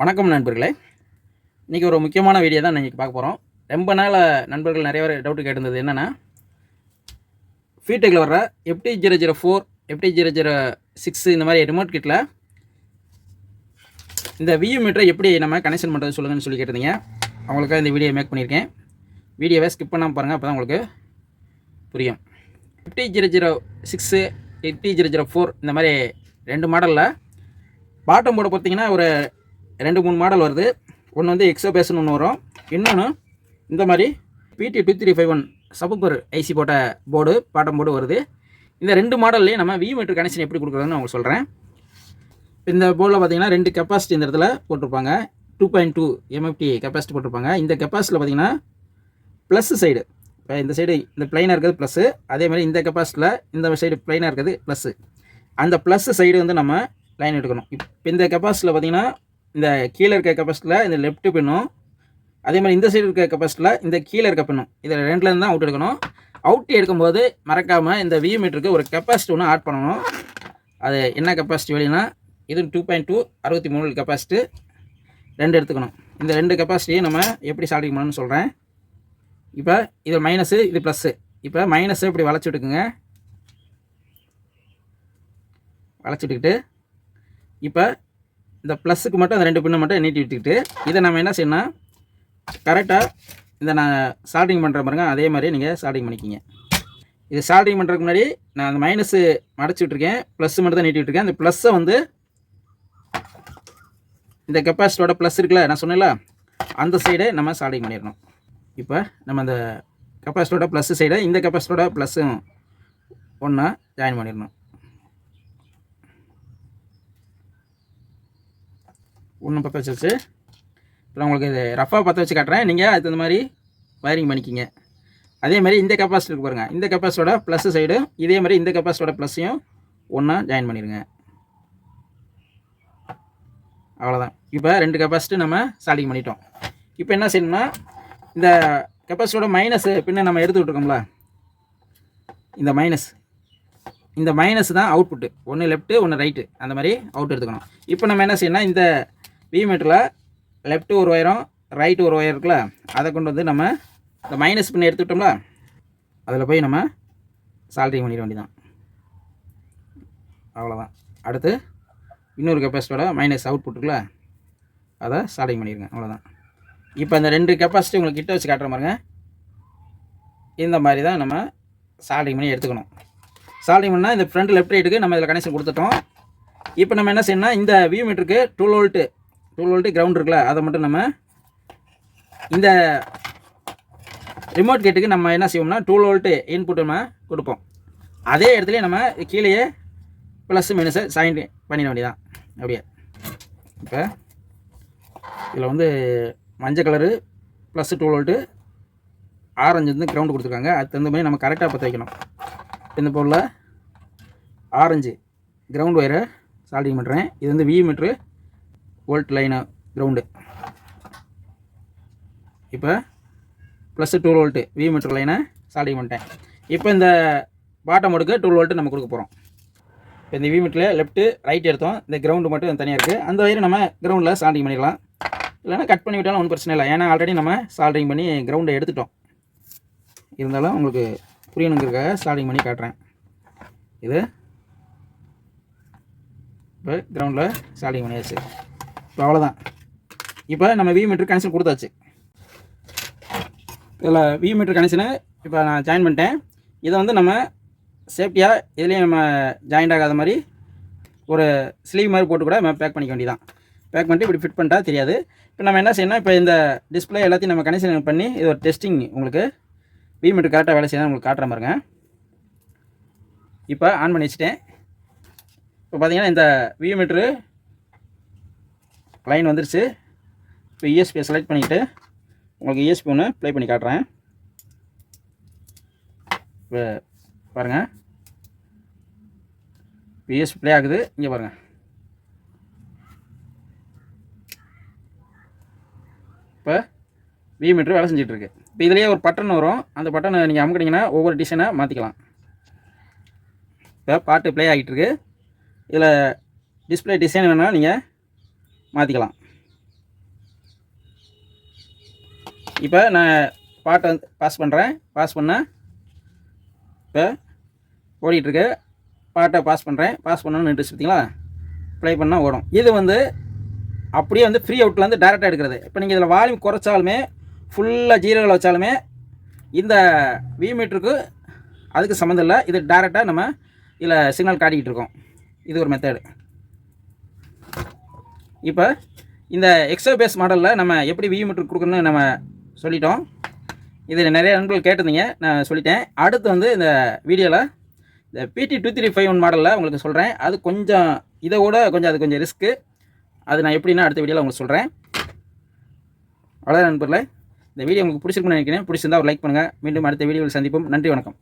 வணக்கம் நண்பர்களே. இன்றைக்கி ஒரு முக்கியமான வீடியோ தான் இன்றைக்கி பார்க்க போகிறோம் ரொம்ப நாள் நண்பர்கள் நிறைய பேர் டவுட்டு கேட்டிருந்தது என்னென்னா ஃபீடெக்கில் வர்ற FT zero zero four FT zero zero six இந்த மாதிரி ரிமோட் கிட்டில் இந்த வியூ மீட்டரை எப்படி நம்ம கனெக்ஷன் பண்ணுறது சொல்லுங்கன்னு சொல்லி கேட்டிருந்தீங்க. அவங்களுக்காக இந்த வீடியோ மேக் பண்ணியிருக்கேன். வீடியோவை ஸ்கிப் பண்ணாமல் பாருங்கள் அப்போ தான் உங்களுக்கு புரியும். FT zero zero six FT zero zero four இந்த மாதிரி ரெண்டு மாடலில் பாட்டம் போர்டு பார்த்தீங்கன்னா ஒரு ரெண்டு மூணு மாடல் வருது. ஒன்று வந்து எக்ஸோ பேஸ்னு ஒன்று வரும். இன்னொன்று இந்த மாதிரி PD two three five one சபுப்பர் IC போட்ட போர்டு பாட்டம் போர்டு வருது. இந்த ரெண்டு மாடல்லையும் நம்ம வி மீட்டர் கனெக்ஷன் எப்படி கொடுக்குறதுன்னு உங்களுக்கு சொல்கிறேன் இந்த போர்டில் பார்த்தீங்கன்னா ரெண்டு கெப்பாசிட்டி இந்த இடத்துல போட்டிருப்பாங்க. Two point two MFD capacity போட்டிருப்பாங்க. இந்த கெப்பாசிட்டியில் பார்த்தீங்கன்னா ப்ளஸ் சைடு இப்போ இந்த சைடு இந்த பிளைனாக இருக்கிறது ப்ளஸ்ஸு அதே மாதிரி இந்த கெப்பாசிட்டியில் இந்த சைடு பிளைனாக இருக்கிறது ப்ளஸ்ஸு அந்த ப்ளஸ் சைடு வந்து நம்ம லைன் எடுக்கணும். இப்போ இந்த கெப்பாசிட்டியில் பார்த்தீங்கன்னா இந்த கீழே இருக்க கெப்பாசிட்டியில் இந்த லெஃப்ட் பின்னும் அதே மாதிரி இந்த சைடு இருக்க கெப்பாசிட்டியில் இந்த கீழே இருக்க பின்னும். இதில் ரெண்டுலேருந்து தான் அவுட் எடுக்கணும். அவுட் எடுக்கும்போது மறக்காமல் இந்த வியூ மீட்டருக்கு ஒரு கெப்பாசிட்டி ஒன்று ஆட் பண்ணணும். அது என்ன கெப்பாசிட்டி வெளினா இது டூ பாயிண்ட் டூ அறுபத்தி மூணு கெப்பாசிட்டி ரெண்டு எடுத்துக்கணும். இந்த ரெண்டு கெப்பாசிட்டியை நம்ம எப்படி சால்வ் பண்ணணும்னு சொல்கிறேன் இப்போ இது மைனஸு இது ப்ளஸ்ஸு இப்போ மைனஸை இப்படி வளைச்சி விட்டுக்குங்க. வளைச்சி விட்டுக்கிட்டு இப்போ இந்த ப்ளஸுக்கு மட்டும் அந்த ரெண்டு பின்னை மட்டும் நீட்டி விட்டுக்கிட்டு இதை நம்ம என்ன செய்யணும் கரெக்டாக இதை நான் சால்டிங் பண்ணுற பாருங்க அதே மாதிரி நீங்கள் சால்டிங் பண்ணிக்கிங்க. இது சால்டிங் பண்ணுறதுக்கு முன்னாடி நான் அந்த மைனஸு மடச்சி விட்ருக்கேன் ப்ளஸ் மட்டும் தான் நீட்டி விட்டுருக்கேன். அந்த ப்ளஸ்ஸை வந்து இந்த கெப்பாசிட்டியோட ப்ளஸ் இருக்குல்ல நான் சொன்னேன்ல அந்த சைடை நம்ம சால்டிங் பண்ணிடணும். இப்போ நம்ம அந்த கெப்பாசிட்டியோட ப்ளஸ் சைடை இந்த கெப்பாசிட்டியோட ப்ளஸ்ஸும் ஒன்றா ஜாயின் பண்ணிடணும். ஒன்றும் பற்ற வச்சு இப்போ உங்களுக்கு இது ரஃபாக பற்ற வச்சு காட்டுறேன். நீங்கள் அதுக்கு தகுந்த மாதிரி வயரிங் பண்ணிக்கிங்க. அதே மாதிரி இந்த கெப்பாசிட்டிக்கு பாருங்கள் இந்த கெப்பாசிட்டோட ப்ளஸ் சைடு இதே மாதிரி இந்த கெப்பாசிட்டியோட ப்ளஸ்ஸையும் ஒன்றா ஜாயின் பண்ணிடுங்க அவ்வளோதான் இப்போ ரெண்டு கெப்பாசிட்டி நம்ம சால்டிங் பண்ணிட்டோம். இப்போ என்ன செய்யணும்னா இந்த கெப்பாசிட்டியோட மைனஸ் பின்ன நம்ம எடுத்து விட்ருக்கோம்ல இந்த மைனஸ் இந்த மைனஸ் தான் அவுட்புட்டு ஒன்று லெஃப்ட்டு ஒன்று ரைட்டு அந்த மாதிரி அவுட் எடுத்துக்கணும். இப்போ நம்ம என்ன செய்யணும்னா இந்த வி மீட்டரில் லெஃப்ட்டு ஒரு ஒயரும் ரைட்டு ஒரு ஒயர் இருக்குல்ல அதை கொண்டு வந்து நம்ம இந்த மைனஸ் பண்ணி எடுத்துக்கிட்டோம்ல அதில் போய் நம்ம சால்ட்ரிங் பண்ணிட வேண்டியதான் அவ்வளோதான் அடுத்து இன்னொரு கெப்பாசிட்டியோட மைனஸ் அவுட் புட்டுக்குள்ள அதை சால்டிங் பண்ணிடுங்க அவ்வளோதான் இப்போ இந்த ரெண்டு கெப்பாசிட்டி உங்களுக்கு கிட்ட வச்சு காட்டுற பாருங்க. இந்த மாதிரி தான் நம்ம சால்டிங் பண்ணி எடுத்துக்கணும். சால்டிங் பண்ணால் இந்த ஃப்ரண்ட் லெஃப்ட் ரைட்டுக்கு நம்ம இதில் கனெக்ஷன் கொடுத்துட்டோம். இப்போ நம்ம என்ன செய்யணும்னா இந்த வியூ மீட்டருக்கு two volt twelve volt ground இருக்குல்ல அதை மட்டும் நம்ம இந்த ரிமோட் கேட்டுக்கு நம்ம என்ன செய்வோம்னா டுவெல் வோல்ட்டு இன்புட் நம்ம கொடுப்போம். அதே இடத்துல நம்ம கீழேயே ப்ளஸ் மைனஸை சைன் பண்ணிட வேண்டியதான் அப்படியே. இப்போ இதில் வந்து மஞ்சள் colour plus two volt orange வந்து கிரவுண்டு கொடுத்துருக்காங்க. அதுக்கு தகுந்த மாதிரி நம்ம கரெக்டாக பற்ற வைக்கணும். இந்த பொருளில் ஆரஞ்சு கிரவுண்ட் ஒயரை சால்டிங் பண்ணுறேன் இது வந்து V meter volt line ground இப்போ plus two volt V meter லைனை சால்டிங் பண்ணிட்டேன். இப்போ இந்த பாட்டம் மோடுக்கு டூ வோல்ட்டு நம்ம கொடுக்க போகிறோம் இப்போ இந்த வி மீட்டரில் லெஃப்ட்டு ரைட் எடுத்தோம். இந்த கிரவுண்டு மட்டும் தனியாக இருக்குது அந்த வயிறு நம்ம கிரவுண்டில் சால்டிங் பண்ணிடலாம் இல்லைன்னா கட் பண்ணி விட்டாலும் ஒன்றும் பிரச்சனை இல்லை. ஏன்னா ஆல்ரெடி நம்ம சால்டிங் பண்ணி கிரவுண்டை எடுத்துட்டோம். இருந்தாலும் உங்களுக்கு புரியணுங்கிறதுக்காக சால்டிங் பண்ணி காட்டுறேன். இது இப்போ கிரவுண்டில் சால்டிங் பண்ணியாச்சு. இப்போ அவ்வளோதான் இப்போ நம்ம வி மீட்ரு கனெக்ஷன் கொடுத்தாச்சு. இதில் வி மீட்ரு கனெக்ஷனை இப்போ நான் ஜாயின் பண்ணிட்டேன். இதை வந்து நம்ம சேஃப்டியாக இதுலேயும் நம்ம ஜாயிண்ட் ஆகாத மாதிரி ஒரு ஸ்லீவ் மாதிரி போட்டு கூட நம்ம பேக் பண்ணிக்க வேண்டியதான் பேக் பண்ணிட்டு இப்படி ஃபிட் பண்ணிட்டா தெரியாது. இப்போ நம்ம என்ன செய்யணும் இப்போ இந்த டிஸ்பிளே எல்லாத்தையும் நம்ம கனெக்ஷன் பண்ணி இது ஒரு டெஸ்டிங் உங்களுக்கு வி மீட்ரு கரெக்டாக வேலை செய்யணும் உங்களுக்கு காட்டுற பாருங்க. இப்போ ஆன் பண்ணி வச்சுட்டேன். இப்போ பார்த்தீங்கன்னா இந்த வி மீட்ரு லைன் வந்துருச்சு. இப்போ இஎஸ்பியை செலக்ட் பண்ணிவிட்டு உங்களுக்கு இஎஸ்பி ஒன்று ப்ளே பண்ணி காட்டுறேன். இப்போ பாருங்கள் இஎஸ்பி ப்ளே ஆகுது. இங்கே பாருங்கள் இப்போ வி மீட்ரு வேலை செஞ்சிட்ருக்கு. இப்போ இதுலேயே ஒரு பட்டன் வரும். அந்த பட்டனை நீங்கள் அமுக்கிட்டிங்கன்னா ஒவ்வொரு டிசைனை மாற்றிக்கலாம் இப்போ பாட்டு ப்ளே ஆகிட்டுருக்கு இதில் டிஸ்பிளே டிசைன் வேணால் நீங்கள் மாற்றிக்கலாம் இப்போ நான் பாட்டை வந்து பாஸ் பண்ணுறேன் பாஸ் பண்ணால் இப்போ ஓடிட்டுருக்கு பாட்டை பாஸ் பண்ணுறேன் பாஸ் பண்ணணும்னு நின்றுச்சு பார்த்தீங்களா ப்ளே பண்ணால் ஓடும். இது வந்து அப்படியே வந்து ஃப்ரீ அவுட்டில் வந்து டேரெக்டாக எடுக்கிறது. இப்போ நீங்கள் இதில் வால்யூம் குறைச்சாலுமே ஃபுல்லாக ஜீரோவில் வச்சாலுமே இந்த வீமீட்டருக்கு அதுக்கு சம்மந்தம் இல்லை. இது டேரெக்டாக நம்ம இதில் சிக்னல் காட்டிக்கிட்டு இருக்கோம். இது ஒரு மெத்தேடு இப்போ இந்த எக்ஸோ பேஸ் மாடலில் நம்ம எப்படி வி மீட்டர் கொடுக்கணும்னு நம்ம சொல்லிட்டோம். இது நிறைய நண்பர்கள் கேட்டிருந்தீங்க நான் சொல்லிட்டேன். அடுத்து வந்து இந்த வீடியோவில் இந்த பிடி டூ த்ரீ ஃபைவ் ஒன் மாடலில் உங்களுக்கு சொல்கிறேன் அது கொஞ்சம் இதை விட கொஞ்சம் அது கொஞ்சம் ரிஸ்க்கு அது நான் எப்படின்னா அடுத்த வீடியோவில் உங்களுக்கு சொல்கிறேன் அவ்வளோதான் நண்பர்களே. இந்த வீடியோ உங்களுக்கு பிடிச்சிருக்குன்னு நினைக்கிறேன். பிடிச்சிருந்தா ஒரு லைக் பண்ணுங்கள் மீண்டும் அடுத்த வீடியோவில் சந்திப்போம். நன்றி வணக்கம்.